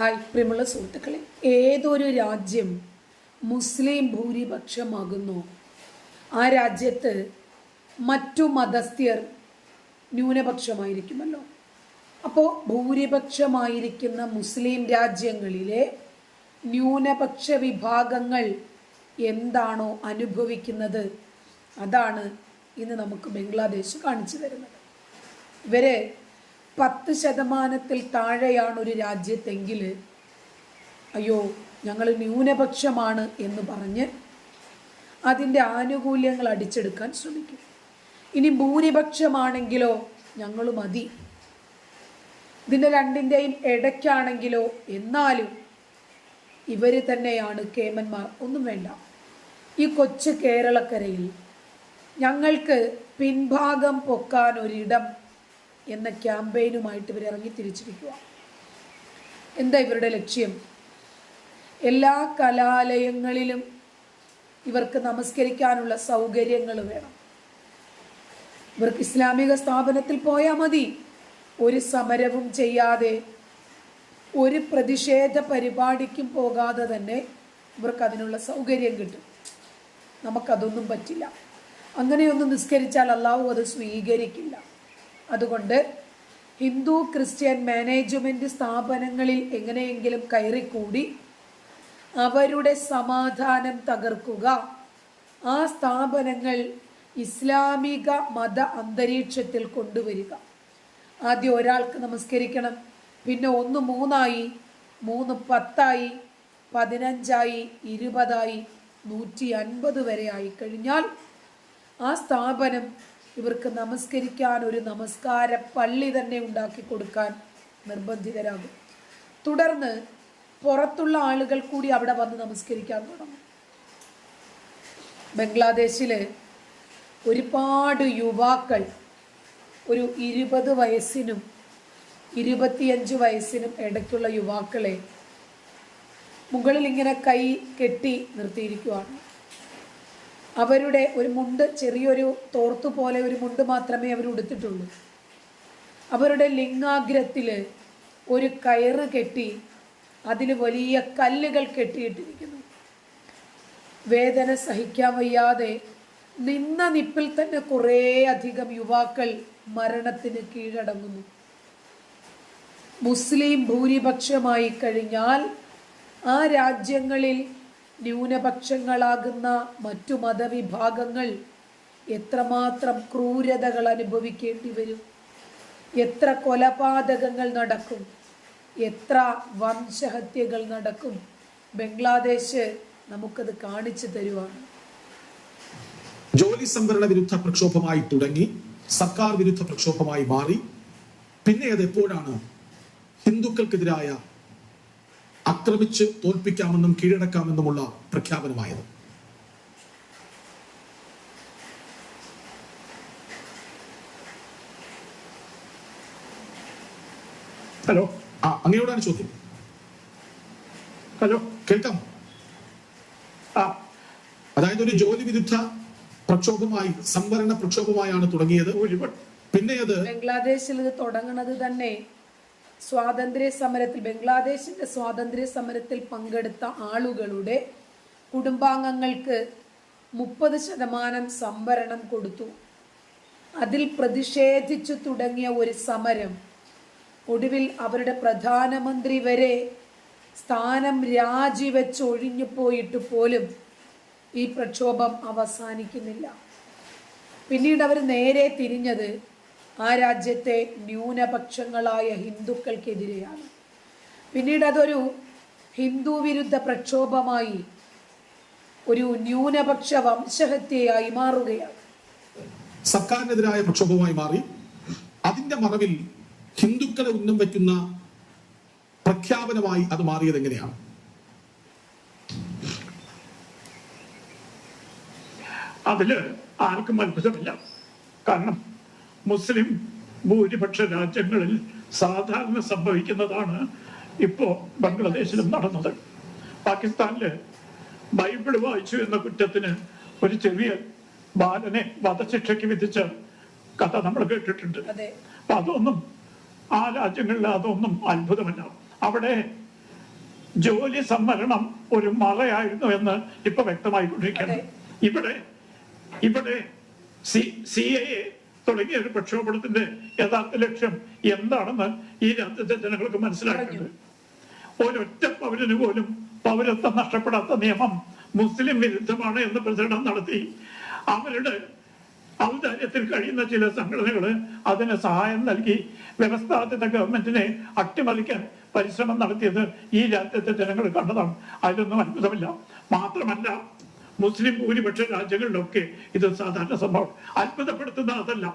Hi പ്രിയമുള്ള സുഹൃത്തുക്കളെ. ഏതൊരു രാജ്യം മുസ്ലിം ഭൂരിപക്ഷമാകുന്നു? ആ രാജ്യത്ത് മറ്റു മതസ്ഥ്യർ ന്യൂനപക്ഷമായിരിക്കുമല്ലോ. അപ്പോൾ ഭൂരിപക്ഷമായിരിക്കുന്ന മുസ്ലിം രാജ്യങ്ങളിലെ ന്യൂനപക്ഷ വിഭാഗങ്ങൾ എന്താണോ അനുഭവിക്കുന്നത്? അതാണ് ഇന്ന് നമുക്ക് ബംഗ്ലാദേശ് കാണിച്ചു തരുന്നത്. ഇവർ പത്ത് ശതമാനത്തിൽ താഴെയാണ് ഒരു രാജ്യത്തെങ്കിൽ അയ്യോ ഞങ്ങൾ ന്യൂനപക്ഷമാണ് എന്ന് പറഞ്ഞ് അതിന്റെ ആനുകൂല്യങ്ങൾ അടിച്ചെടുക്കാൻ ശ്രമിക്കും. ഇനി ഭൂരിപക്ഷമാണെങ്കിലോ ഞങ്ങൾ മതി. ഇതിന്റെ രണ്ടിന്റെയും ഇടയ്ക്കാണെങ്കിലോ എന്നാലും ഇവർ തന്നെയാണ് കേമന്മാർ. ഒന്നും വേണ്ട. ഈ കൊച്ചു കേരളക്കരയിൽ ഞങ്ങൾക്ക് പിൻഭാഗം പൊക്കാൻ ഒരിടം എന്ന ക്യാമ്പയിനുമായിട്ട് ഇവർ ഇറങ്ങി തിരിച്ചിരിക്കുക എന്താ ഇവരുടെ ലക്ഷ്യം? എല്ലാ കലാലയങ്ങളിലും ഇവർക്ക് നമസ്കരിക്കാനുള്ള സൗകര്യങ്ങൾ വേണം. ഇവർക്ക് ഇസ്ലാമിക സ്ഥാപനത്തിൽ പോയാൽ മതി. ഒരു സമരവും ചെയ്യാതെ ഒരു പ്രതിഷേധ പരിപാടിക്കും പോകാതെ തന്നെ ഇവർക്ക് അതിനുള്ള സൗകര്യം കിട്ടും. നമുക്കതൊന്നും പറ്റില്ല. അങ്ങനെയൊന്നും നിസ്കരിച്ചാൽ അള്ളാഹു അത് സ്വീകരിക്കില്ല. അതുകൊണ്ട് ഹിന്ദു ക്രിസ്ത്യൻ മാനേജ്മെന്റ് സ്ഥാപനങ്ങളിൽ എങ്ങനെയെങ്കിലും കയറിക്കൂടി അവരുടെ സമാധാനം തകർക്കുക. ആ സ്ഥാപനങ്ങൾ ഇസ്ലാമിക മത അന്തരീക്ഷത്തിൽ കൊണ്ടുവരിക. ആദ്യം ഒരാൾക്ക് നമസ്കരിക്കണം പിന്നെ ഒന്ന് മൂന്നായി മൂന്ന് പത്തായി പതിനഞ്ചായി ഇരുപതായി നൂറ്റി അൻപത് വരെ ആയിക്കഴിഞ്ഞാൽ ആ സ്ഥാപനം ഇവർക്ക് നമസ്കരിക്കാൻ ഒരു നമസ്കാര പള്ളി തന്നെ ഉണ്ടാക്കി കൊടുക്കാൻ നിർബന്ധിതരാകും. തുടർന്ന് പുറത്തുള്ള ആളുകൾ കൂടി അവിടെ വന്ന് നമസ്കരിക്കാൻ തുടങ്ങും. ബംഗ്ലാദേശിൽ ഒരുപാട് യുവാക്കൾ ഒരു ഇരുപത് വയസ്സിനും ഇരുപത്തിയഞ്ച് വയസ്സിനും ഇടയ്ക്കുള്ള യുവാക്കളെ മുകളിൽ ഇങ്ങനെ കൈ കെട്ടി നിർത്തിയിരിക്കുവാണ്. അവരുടെ ഒരു മുണ്ട് ചെറിയൊരു തോർത്തു പോലെ ഒരു മുണ്ട് മാത്രമേ അവർ ഉടുത്തിട്ടുള്ളൂ. അവരുടെ ലിംഗാഗ്രത്തിൽ ഒരു കയറ് കെട്ടി അതിൽ വലിയ കല്ലുകൾ കെട്ടിയിട്ടിരിക്കുന്നു. വേദന സഹിക്കാൻ വയ്യാതെ നിന്ന നിപ്പിൽ തന്നെ കുറേ അധികം യുവാക്കൾ മരണത്തിന് കീഴടങ്ങുന്നു. മുസ്ലിം ഭൂരിപക്ഷമായി കഴിഞ്ഞാൽ ആ രാജ്യങ്ങളിൽ ന്യൂനപക്ഷങ്ങളാകുന്ന മറ്റു മതവിഭാഗങ്ങൾ എത്രമാത്രം ക്രൂരതകൾ അനുഭവിക്കേണ്ടി വരും? എത്ര കൊലപാതകങ്ങൾ നടക്കും? എത്ര വംശഹത്യകൾ നടക്കും? ബംഗ്ലാദേശ് നമുക്കത് കാണിച്ചു തരുവാണ്. ജോലി സംവരണ വിരുദ്ധ പ്രക്ഷോഭമായി തുടങ്ങി. സർക്കാർ വിരുദ്ധ പ്രക്ഷോഭമായി മാറി. പിന്നെ അത് എപ്പോഴാണ് ഹിന്ദുക്കൾക്കെതിരായ ആക്രമിച്ച് തോൽപ്പിക്കാമെന്നും കീഴടക്കാമെന്നുമുള്ള പ്രഖ്യാപനമായത്. ഹലോ ആ അങ്ങയോടാണ് ചോദ്യം. ഹലോ. കേൾക്കാം? ആ. അതായത് ഒരു ജോലി വിരുദ്ധ പ്രക്ഷോഭമായി സംവരണ പ്രക്ഷോഭമായാണ് തുടങ്ങിയത്. പിന്നെ അത് ബംഗ്ലാദേശിൽ ഇത് തുടങ്ങുന്നത് തന്നെ സ്വാതന്ത്ര്യ സമരത്തിൽ ബംഗ്ലാദേശിന്റെ സ്വാതന്ത്ര്യ സമരത്തിൽ പങ്കെടുത്ത ആളുകളുടെ കുടുംബാംഗങ്ങൾക്ക് മുപ്പത് ശതമാനം സംവരണം കൊടുത്തു. അതിൽ പ്രതിഷേധിച്ചു തുടങ്ങിയ ഒരു സമരം ഒടുവിൽ അവരുടെ പ്രധാനമന്ത്രി വരെ സ്ഥാനം രാജിവെച്ച് ഒഴിഞ്ഞു പോയിട്ട് പോലും ഈ പ്രക്ഷോഭം അവസാനിക്കുന്നില്ല. പിന്നീട് അവർ നേരെ തിരിഞ്ഞത് ആ രാജ്യത്തെ ന്യൂനപക്ഷങ്ങളായ ഹിന്ദുക്കൾക്കെതിരെയാണ്. പിന്നീട് അതൊരു ഹിന്ദു വിരുദ്ധ പ്രക്ഷോഭമായി ഒരു ന്യൂനപക്ഷ വംശഹത്യയായി മാറുകയാണ്. സർക്കാരിനെതിരായ പ്രക്ഷോഭമായി മാറി. അതിന്റെ മറവിൽ ഹിന്ദുക്കളെ ഉന്നം വയ്ക്കുന്ന പ്രഖ്യാപനമായി അത് മാറിയത് എങ്ങനെയാണ്? അതിൽ ആർക്കും അത്ഭുതമില്ല. കാരണം മുസ്ലിം ഭൂരിപക്ഷ രാജ്യങ്ങളിൽ സാധാരണ സംഭവിക്കുന്നതാണ് ഇപ്പോ ബംഗ്ലാദേശിലും നടന്നത്. പാകിസ്ഥാനിൽ ബൈബിൾ വായിച്ചു എന്ന കുറ്റത്തിന് ഒരു ചെറിയ ബാലനെ വധശിക്ഷയ്ക്ക് വിധിച്ച കഥ നമ്മൾ കേട്ടിട്ടുണ്ട്. അപ്പൊ അതൊന്നും ആ രാജ്യങ്ങളിൽ അതൊന്നും അത്ഭുതമല്ല. അവിടെ ജോലി സംവരണം ഒരു മറയായിരുന്നു എന്ന് ഇപ്പൊ വ്യക്തമായിക്കൊണ്ടിരിക്കുകയാണ്. ഇവിടെ ഇവിടെ സി സി എ തുടങ്ങിയ ഒരു പ്രക്ഷോഭത്തിന്റെ യഥാർത്ഥ ലക്ഷ്യം എന്താണെന്ന് ഈ രാജ്യത്തെ ജനങ്ങൾക്ക് മനസ്സിലാക്കുന്നുണ്ട് ഒരൊറ്റ പൗരന് പോലും പൗരത്വം നഷ്ടപ്പെടാത്ത നിയമം മുസ്ലിം വിരുദ്ധമാണ് എന്ന് പ്രചരണം നടത്തി. അവരുടെ ഔദാര്യത്തിൽ കഴിയുന്ന ചില സംഘടനകൾ അതിന് സഹായം നൽകി വ്യവസ്ഥാപിത ഗവൺമെന്റിനെ അട്ടിമറിക്കാൻ പരിശ്രമം നടത്തിയത് ഈ രാജ്യത്തെ ജനങ്ങൾ കണ്ടതാണ്. അതിലൊന്നും അത്ഭുതമില്ല. മാത്രമല്ല മുസ്ലിം ഭൂരിപക്ഷ രാജ്യങ്ങളിലൊക്കെ ഇത് സാധാരണ സംഭവം അത്ഭുതപ്പെടുത്തുന്ന അതല്ല.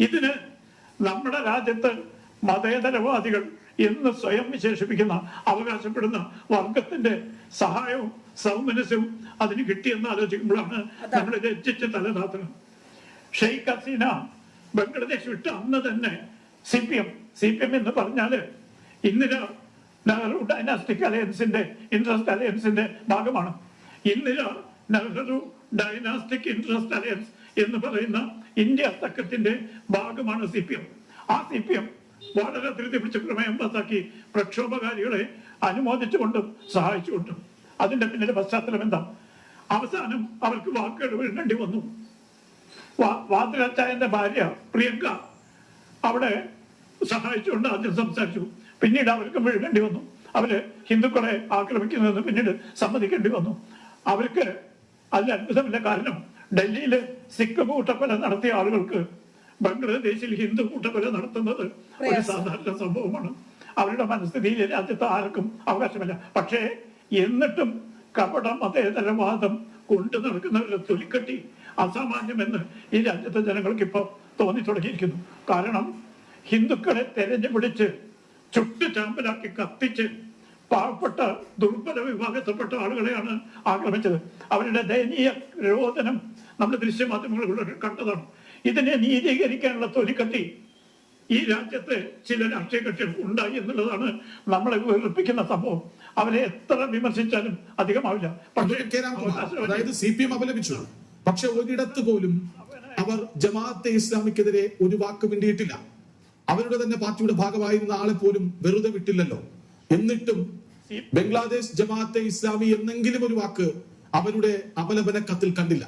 ഇതിന് നമ്മുടെ രാജ്യത്ത് മതേതരവാദികൾ എന്ന് സ്വയം വിശേഷിപ്പിക്കുന്ന അവകാശപ്പെടുന്ന വർഗത്തിന്റെ സഹായവും സൗമനസ്യവും അതിന് കിട്ടിയെന്ന് ആലോചിക്കുമ്പോഴാണ് നമ്മൾ രചിച്ച് തലതാത്തുന്നത് ഷെയ്ഖ് ഹസീന ബംഗ്ലാദേശ് വിട്ട് അന്ന് തന്നെ C P M C P M എന്ന് പറഞ്ഞാൽ ഇന്ദിര നെഹ്റു ഡൈനാസ്റ്റിക് അലയൻസിന്റെ ഇൻട്രസ്റ്റ് അലയൻസിന്റെ ഭാഗമാണ്. Indira Nehru dynastic interest alliance എന്ന് പറയുന്ന ഇന്ത്യ തക്കത്തിന്റെ ഭാഗമാണ് സി പി എം ആ സി പി എം വളരെ ധൃതി പിടിച്ച പ്രമേയം പാസാക്കി പ്രക്ഷോഭകാരികളെ അനുമോദിച്ചുകൊണ്ടും സഹായിച്ചുകൊണ്ടും. അതിന്റെ പിന്നിലെ പശ്ചാത്തലം എന്താ? അവസാനം അവർക്ക് വാക്കുകൾ വീഴേണ്ടി വന്നു. വാതിലച്ചായന്റെ ഭാര്യ പ്രിയങ്ക അവിടെ സഹായിച്ചുകൊണ്ട് ആദ്യം സംസാരിച്ചു. പിന്നീട് അവർക്ക് വീഴേണ്ടി വന്നു. അവർ ഹിന്ദുക്കളെ ആക്രമിക്കുന്നതെന്ന് പിന്നീട് സമ്മതിക്കേണ്ടി വന്നു. അവർക്ക് അതിൽ അത്ഭുതമില്ല കാരണം ഡൽഹിയിൽ സിഖ് കൂട്ടക്കൊല നടത്തിയ ആളുകൾക്ക് ബംഗ്ലാദേശിൽ ഹിന്ദു കൂട്ടക്കൊല നടത്തുന്നത് ഒരു സാധാരണ സംഭവമാണ്. അവരുടെ മനസ്ഥിതിയിൽ രാജ്യത്ത് ആർക്കും അവകാശമില്ല. പക്ഷേ എന്നിട്ടും കപട മതേതരവാദം കൊണ്ടു നടക്കുന്നവരുടെ തുലിക്കെട്ടി അസാമാന്യമെന്ന് ഈ രാജ്യത്തെ ജനങ്ങൾക്ക് ഇപ്പോൾ തോന്നി തുടങ്ങിയിരിക്കുന്നു. കാരണം ഹിന്ദുക്കളെ തെരഞ്ഞു പിടിച്ച് ചുട്ടു ചാമ്പലാക്കി കത്തിച്ച് പാവപ്പെട്ട ദുർബല വിഭാഗത്തിൽപ്പെട്ട ആളുകളെയാണ് ആക്രമിച്ചത്. അവരുടെ ദയനീയ രോദനം നമ്മുടെ ദൃശ്യമാധ്യമങ്ങളിലൂടെ കണ്ടതാണ്. ഇതിനെ നീതീകരിക്കാനുള്ള തൊലിക്കട്ടി ഈ രാജ്യത്ത് ചില രാഷ്ട്രീയ കക്ഷികൾ ഉണ്ടായി എന്നുള്ളതാണ് നമ്മളെ വെറുപ്പിക്കുന്ന സംഭവം. അവരെ എത്ര വിമർശിച്ചാലും അധികമാവില്ല. പക്ഷേ അതായത് സി പി എം അപലപിച്ചു. പക്ഷെ ഒരിടത്ത് പോലും അവർ ജമാഅത്തെ ഇസ്ലാമിക്കെതിരെ ഒരു വാക്ക് മിണ്ടിയിട്ടില്ല. അവരുടെ തന്നെ പാർട്ടിയുടെ ഭാഗമായിരുന്ന ആളെ പോലും വെറുതെ വിട്ടില്ലല്ലോ. എന്നിട്ടും ബംഗ്ലാദേശ് ജമാഅത്തെ ഇസ്ലാമി എന്നെങ്കിലും ഒരു വാക്ക് അവരുടെ അപലപന കത്തിൽ കണ്ടില്ല.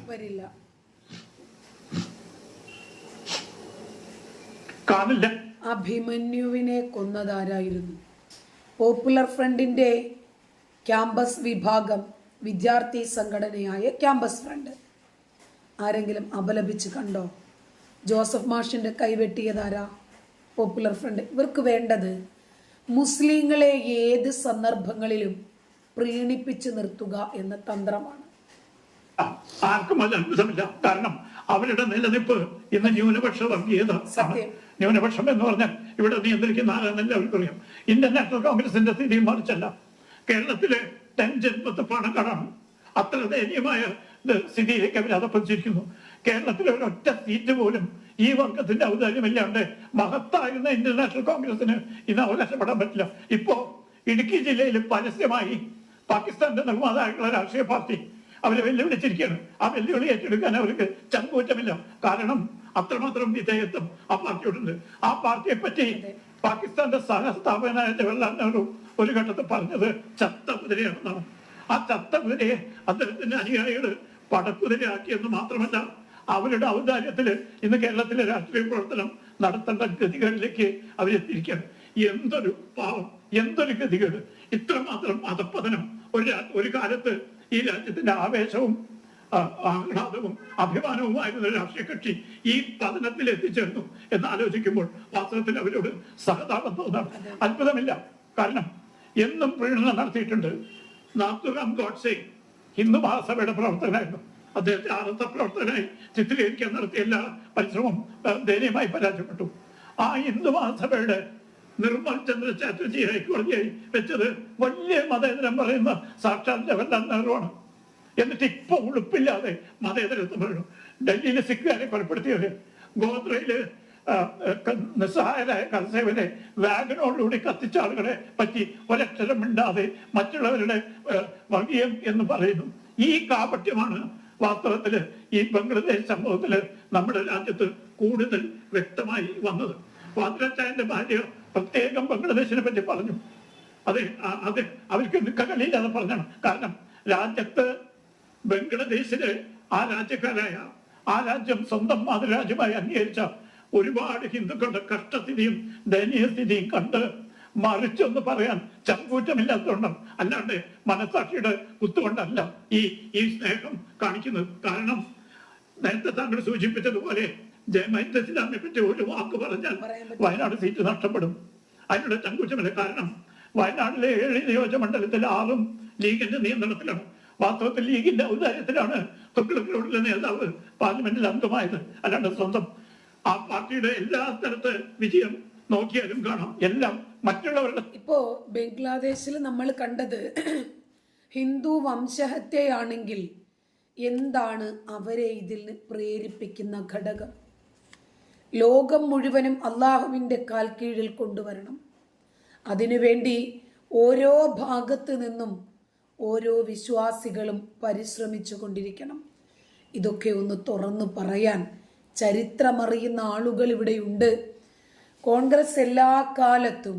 കാണില്ല. അഭിമന്യുവിനെ കൊന്നതാരായിരുന്നു? പോപ്പുലർ ഫ്രണ്ടിന്റെ ക്യാമ്പസ് വിഭാഗം വിദ്യാർത്ഥി സംഘടനയായ ക്യാമ്പസ് ഫ്രണ്ട് ആരെങ്കിലും അപലപിച്ച് കണ്ടോ? ജോസഫ് മാഷിന്റെ കൈവെട്ടിയതാരാ? പോപ്പുലർ ഫ്രണ്ട് ഇവർക്ക് വേണ്ടത് മുസ്ലിങ്ങളെ ഏത് സന്ദർഭങ്ങളിലും പ്രീണിപ്പിച്ച് നിർത്തുക എന്ന തന്ത്രമാണ്. ആർക്കും അത് അത്ഭുതമില്ല. കാരണം അവരുടെ നിലനിൽപ്പ് ഇന്ന് ന്യൂനപക്ഷ വർഗീയത. ന്യൂനപക്ഷം എന്ന് പറഞ്ഞാൽ ഇവിടെ നിയന്ത്രിക്കുന്ന ആരാണെന്ന് അവർക്കറിയാം ഇന്ത്യൻ നാഷണൽ കോൺഗ്രസിന്റെ സ്ഥിതി മറിച്ചല്ല. കേരളത്തിലെ ടെൻ ജന്മത്ത് പാണക്കാടാണ് അത്ര ദയനീയമായ സ്ഥിതിയിലേക്ക് അവർ അതപ്പതിച്ചിരിക്കുന്നു. കേരളത്തിലെ ഒരൊറ്റ സീറ്റ് പോലും ഈ വർഗത്തിന്റെ ഔദാര്യമില്ലാണ്ട് മഹത്തായിരുന്ന ഇന്റർനാഷണൽ നാഷണൽ കോൺഗ്രസിന് ഇന്ന് അവകാശപ്പെടാൻ പറ്റില്ല. ഇപ്പോ ഇടുക്കി ജില്ലയിൽ പരസ്യമായി പാകിസ്ഥാന്റെ നിർമ്മാതാക്കളുടെ രാഷ്ട്രീയ പാർട്ടി അവരെ വെല്ലുവിളിച്ചിരിക്കുകയാണ്. ആ വെല്ലുവിളി ഏറ്റെടുക്കാൻ അവർക്ക് ചങ്കൂറ്റമില്ല. കാരണം അത്രമാത്രം വിധേയത്വം ആ പാർട്ടിയോടുണ്ട്. ആ പാർട്ടിയെ പറ്റി പാകിസ്ഥാന്റെ സഹസ്ഥാപകനായ ജവഹർലാൽ നെഹ്റു ഒരു ഘട്ടത്തിൽ പറഞ്ഞത് ചത്ത കുതിരയാണെന്നാണ് ആ ചത്ത കുതിരയെ അദ്ദേഹത്തിന്റെ അനുയായികൾ പടക്കുതിരയാക്കിയെന്ന് മാത്രമല്ല അവരുടെ ഔദാര്യത്തിൽ ഇന്ന് കേരളത്തിലെ രാഷ്ട്രീയ പ്രവർത്തനം നടത്തേണ്ട ഗതികളിലേക്ക് അവരെത്തിയിരിക്കുകയാണ് എന്തൊരു പാവം എന്തൊരു ഗതികേട്. ഇത്രമാത്രം അധപ്പതനം ഒരു ഒരു കാലത്ത് ഈ രാജ്യത്തിന്റെ ആവേശവും ആഹ്ലാദവും അഭിമാനവുമായിരുന്ന രാഷ്ട്രീയ കക്ഷി ഈ പതനത്തിൽ എത്തിച്ചേർന്നു എന്ന് ആലോചിക്കുമ്പോൾ വാസ്തവത്തിൽ അവരോട് സഹതാപം തോന്നാണ് അത്ഭുതമില്ല. കാരണം എന്നും പ്രീണനം നടത്തിയിട്ടുണ്ട്. നാത്തുറാം ഗോഡ്സെ ഹിന്ദു മഹാസഭയുടെ പ്രവർത്തകനായിരുന്നു. അദ്ദേഹത്തെ ആനന്ദ പ്രവർത്തകനായി ചിത്രീകരിക്കാൻ നടത്തിയ എല്ലാ പരിശ്രമവും ആ, ദയനീയമായി പരാജയപ്പെട്ടു. ആ ഹിന്ദു മഹാസഭയുടെ നിർമ്മൽ ചന്ദ്ര ചാറ്റർജി ഹൈക്കോടതിയായി വെച്ചത് വലിയ മതേതരം പറയുന്ന സാക്ഷാത് ജവഹർലാൽ നെഹ്റുവാണ് എന്നിട്ട് ഇപ്പൊ ഉളുപ്പില്ലാതെ മതേതരത്വം പറഞ്ഞു ഡൽഹിയിലെ സിഖുകാരെ കൊലപ്പെടുത്തിയവര് ഗോത്രയിൽ നിസ്സഹായരായ കർഷകരെ വാഗനോടുകൂടി കത്തിച്ച ആളുകളെ പറ്റി ഒരക്ഷരം മിണ്ടാതെ മറ്റുള്ളവരുടെ വർഗീയം എന്ന് പറയുന്നു. ഈ കാപട്യമാണ് വാസ്തവത്തിൽ ഈ ബംഗ്ലാദേശ് സംഭവത്തിൽ നമ്മുടെ രാജ്യത്ത് കൂടുതൽ വ്യക്തമായി വന്നത്. വാദ്രാചാര്യന്റെ ഭാര്യ പ്രത്യേകം ബംഗ്ലാദേശിനെ പറ്റി പറഞ്ഞു. അത് അത് അവർക്ക് നിൽക്കാൻ കഴിയില്ലാതെ പറഞ്ഞാണ്. കാരണം രാജ്യത്ത് ബംഗ്ലാദേശിൽ ആ രാജ്യക്കാരായ ആ രാജ്യം സ്വന്തം മാതൃരാജ്യമായി അംഗീകരിച്ച ഒരുപാട് ഹിന്ദുക്കളുടെ കഷ്ടസ്ഥിതിയും ദയനീയസ്ഥിതിയും കണ്ട് മറിച്ചൊന്ന് പറയാൻ ചങ്കൂറ്റമില്ലാത്തതുകൊണ്ടും അല്ലാണ്ട് മനസാക്ഷിയുടെ കുത്തുകൊണ്ടല്ല ഈ ഈ സ്നേഹം കാണിക്കുന്നത്. കാരണം നേരത്തെ താങ്കൾ സൂചിപ്പിച്ചതുപോലെ ജയമഹിന്ദ്രസിലാമിനെ പറ്റി ഒരു വാക്ക് പറഞ്ഞാൽ വയനാട് സീറ്റ് നഷ്ടപ്പെടും. അതിനുള്ള ചങ്കൂറ്റമില്ല. കാരണം വയനാട്ടിലെ ഏഴ് നിയോജക മണ്ഡലത്തിൽ ആറും ലീഗിന്റെ നിയന്ത്രണത്തിലാണ്. വാസ്തവത്തിൽ ലീഗിന്റെ ഔദാര്യത്തിലാണ് തൊക്കിളക്കിലൂടെ നേതാവ് പാർലമെന്റിൽ അംഗമായത്. അല്ലാണ്ട് സ്വന്തം ആ പാർട്ടിയുടെ എല്ലാ സ്ഥലത്ത് വിജയം നോക്കിയാലും കാണാം. എല്ലാം മറ്റുള്ളവരുടെ ഇപ്പോ ബംഗ്ലാദേശിൽ നമ്മൾ കണ്ടത് ഹിന്ദു വംശഹത്യയാണെങ്കിൽ എന്താണ് അവരെ ഇതിൽ പ്രേരിപ്പിക്കുന്ന ഘടകം? ലോകം മുഴുവനും അള്ളാഹുവിന്റെ കാൽ കീഴിൽ കൊണ്ടുവരണം അതിനുവേണ്ടി ഓരോ ഭാഗത്ത് നിന്നും ഓരോ വിശ്വാസികളും പരിശ്രമിച്ചു കൊണ്ടിരിക്കണം. ഇതൊക്കെ ഒന്ന് തുറന്നു പറയാൻ ചരിത്രമറിയുന്ന ആളുകൾ ഇവിടെയുണ്ട്. കോൺഗ്രസ് എല്ലാ കാലത്തും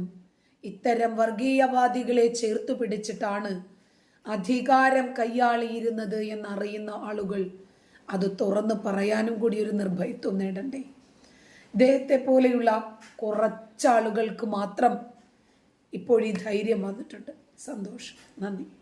ഇത്തരം വർഗീയവാദികളെ ചേർത്തു പിടിച്ചിട്ടാണ് അധികാരം കൈയാളിയിരുന്നത് എന്നറിയുന്ന ആളുകൾ അത് തുറന്നു പറയാനും കൂടി ഒരു നിർഭയത്വം നേടണ്ടേ. ഇദ്ദേഹത്തെ പോലെയുള്ള കുറച്ചാളുകൾക്ക് മാത്രം ഇപ്പോൾ ഈ ധൈര്യം വന്നിട്ടുണ്ട്. സന്തോഷം. നന്ദി.